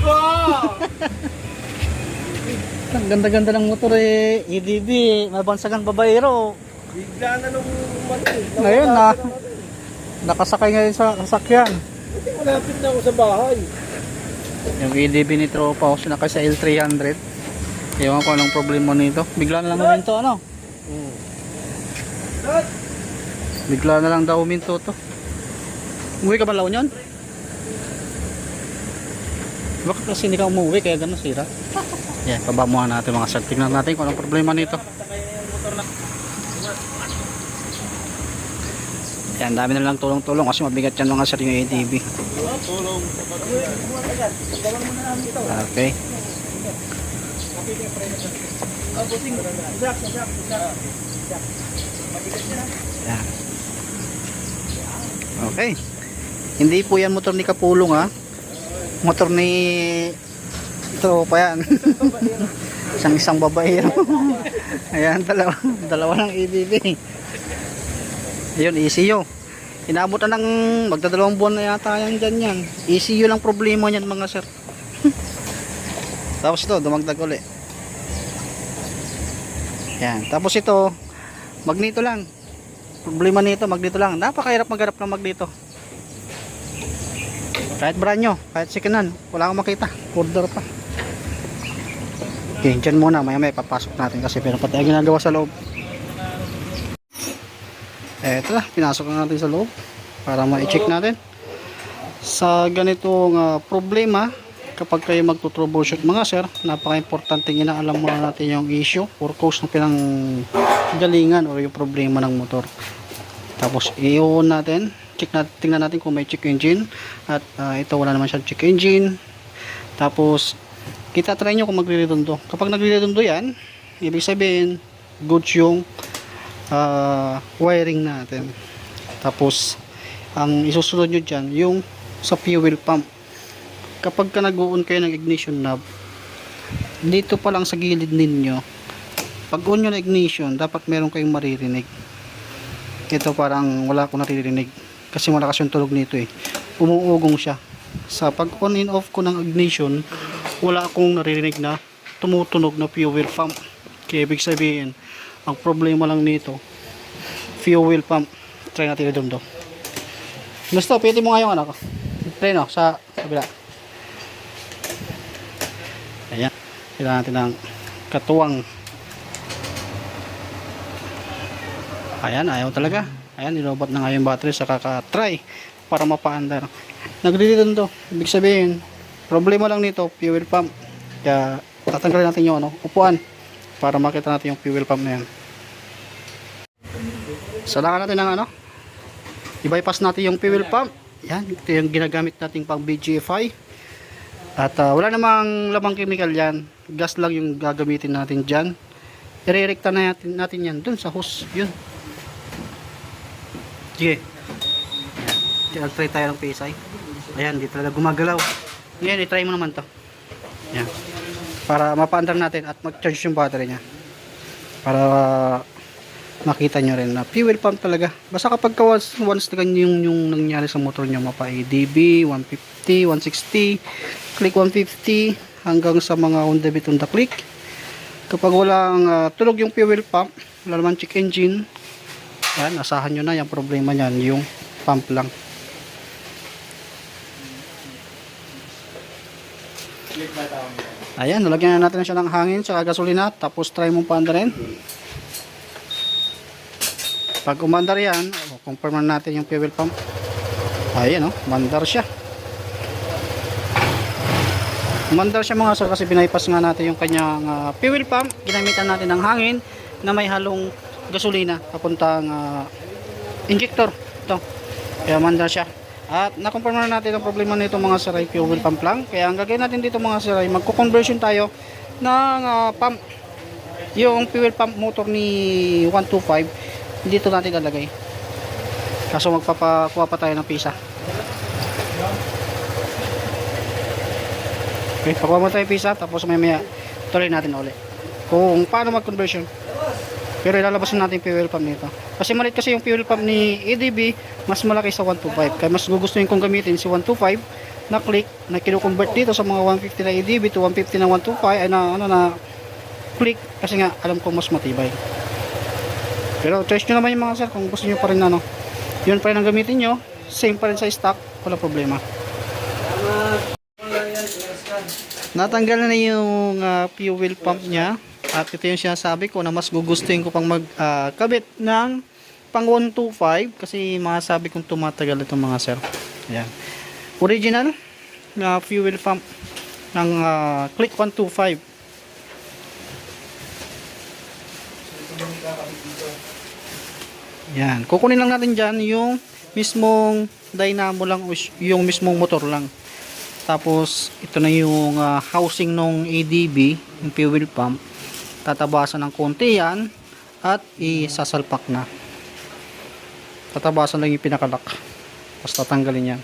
Ko! Ang ganda-ganda ng motor eh. EDB, mabansagan babayero. Bigla na nung mali. Ngayon na. Nakasakay ngayon sa sasakyan. Hindi, malapit na ako sa bahay. Yung EDB ni Tropa ako sinakay sa L300. Ewan ko anong problema nito. Bigla na lang huminto ano? Hmm. Bigla na lang daw huminto to. Umuwi ka ba laon yun? Bakit kasi hindi ka umuwi kaya gano'n sira? Yan, baba muna natin mga sir. Tingnan natin kung anong problema nito. Yan, dami na lang tulong-tulong kasi mabigat yan mga sir yung ATV. Okay. Yan. Okay. Hindi po yan motor ni Kapulong ha. Motor ni ito pa yan. isang isang babaero. Ayan, dalawa, dalawa ng EBB. Ayun, ECU. Inabot na ng magdadalawang buwan na yata yan dyan yan. ECU lang problema niyan mga sir. Tapos ito, dumagdag uli. Yan. Tapos ito, magnito lang. Problema nito, magnito lang. Napakahirap maghanap ng magnito. Kahit brand nyo, kahit second wala akong makita. Order pa. Okay, dyan muna. Maya maya papasok natin kasi pero pati ang ginagawa sa loob. Eto na, pinasok na natin sa loob para ma-check natin. Sa ganitong ah, problema, kapag kayo magto-troubleshoot mga sir, napaka-importante inaalam muna natin yung issue or cause ng pinanggalingan or yung problema ng motor. Tapos i-on natin, check natin, tingnan natin kung may check engine at ah, ito wala naman siyang check engine. Tapos kita try nyo kung magre-redondo. Kapag nagre-redondo yan, ibig sabihin goods yung ah, wiring natin. Tapos ang isusunod nyo dyan yung sa fuel pump kapag ka nag-on kayo ng ignition knob dito pa lang sa gilid ninyo pag on nyo na ignition dapat meron kayong maririnig ito parang wala akong naririnig kasi malakas yung tulog nito eh. Umuugong siya. Sa pag on and off ko ng ignition wala akong naririnig na tumutunog na fuel pump. Kaya ibig sabihin ang problema lang nito fuel pump. Try natin doon do gusto pwede mo nga yung ano try no sa kabila. Ayan. Kailangan natin ng katuwang. Ayan, ayaw talaga. Ayan, nilobat na nga yung battery sa kaka-try para mapaandar. Nagre-return to. Ibig sabihin, problema lang nito, fuel pump. Kaya tatanggalin natin yung ano, upuan para makita natin yung fuel pump na yan. Salangan natin ng ano, i-bypass natin yung fuel pump. Yan, ito yung ginagamit nating pang BGFI. At ah, wala namang lamang chemical yan. Gas lang yung gagamitin natin dyan. Irerekta na natin, natin yan dun sa hose. Yun. Sige. Ayan. Try tayo ng PSI. Ayan, di talaga gumagalaw. Ngayon, i-try mo naman to. Ayan. Para mapaandar natin at mag-charge yung battery niya. Para makita nyo rin na fuel pump talaga. Basta kapag ka once, once na yung, yung nangyari sa motor nyo, mapa ADB, 150, 160, click 150, hanggang sa mga on the beat on the click. Kapag walang ah, tulog yung fuel pump, wala naman check engine, yan, asahan nyo na yung problema nyan, yung pump lang. Ayan, nalagyan na natin siya ng hangin sa gasolina, tapos try mong paandarin. Pag umandar yan, o, confirm na natin yung fuel pump. Ayan o, umandar siya. Umandar siya mga sir kasi binaypas nga natin yung kanyang ah, fuel pump. Ginamitan natin ng hangin na may halong gasolina papuntang ah, injector. Ito. Kaya umandar siya. At nakonfirm na natin ang problema nito mga sir ay fuel pump lang. Kaya ang gagawin natin dito mga sir ay magko-conversion tayo ng ah, pump. Yung fuel pump motor ni 125 dito natin lalagay kaso magpapakuha pa tayo ng pisa okay pakuha mo tayo pisa tapos may maya tuloy natin ulit kung paano mag conversion pero ilalabas na natin fuel pump nito kasi malit kasi yung fuel pump ni EDB mas malaki sa 125 kaya mas gugustuhin kong gamitin si 125 na click na kino-convert dito sa mga 150 na ADB to 150 na 125 ay na ano na click kasi nga alam ko mas matibay. Pero choice nyo naman yung mga sir kung gusto nyo pa rin ano. Yun pa rin ang gamitin nyo. Same pa rin sa stock. Wala problema. Natanggal na yung ah, fuel pump niya. At ito yung sinasabi ko na mas gugustuhin ko pang magkabit ng pang 125 kasi masasabi kong tumatagal itong mga sir. Ayan. Original na fuel pump ng ah, Click 125. Yan. Kukunin lang natin dyan yung mismong dynamo lang yung mismong motor lang. Tapos, ito na yung ah, housing ng ADB, yung fuel pump. Tatabasan ng konti yan at isasalpak na. Tatabasan lang yung pinakalak. Tapos tatanggalin yan.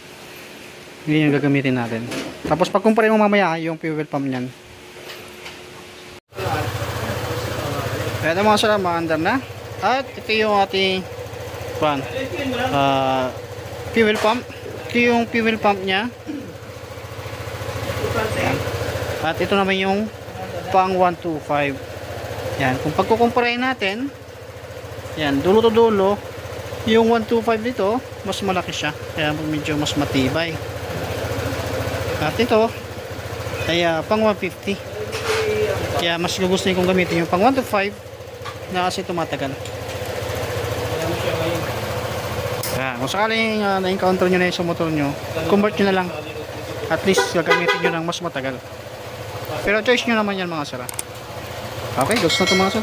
Yun yung gagamitin natin. Tapos pagkumparin mo mamaya yung fuel pump niyan. Ito mga sila, maandar na. At ito yung ating pan, ah, fuel pump. Ito yung fuel pump. Yan. At ito naman yung pang 125. Yan, kung pagkukumparahin natin, yan, dulo to dulo, yung 125 dito, mas malaki siya. Kaya medyo mas matibay. At ito, ay ah, pang 150. Kaya mas gugustuhin kong gamitin yung pang 125 na kasi tumatagal. Yan, kung sakaling ah, na-encounter nyo na yun sa motor nyo, convert nyo na lang. At least gagamitin nyo ng mas matagal. Pero choice nyo naman yan mga sara. Okay, gusto na sir.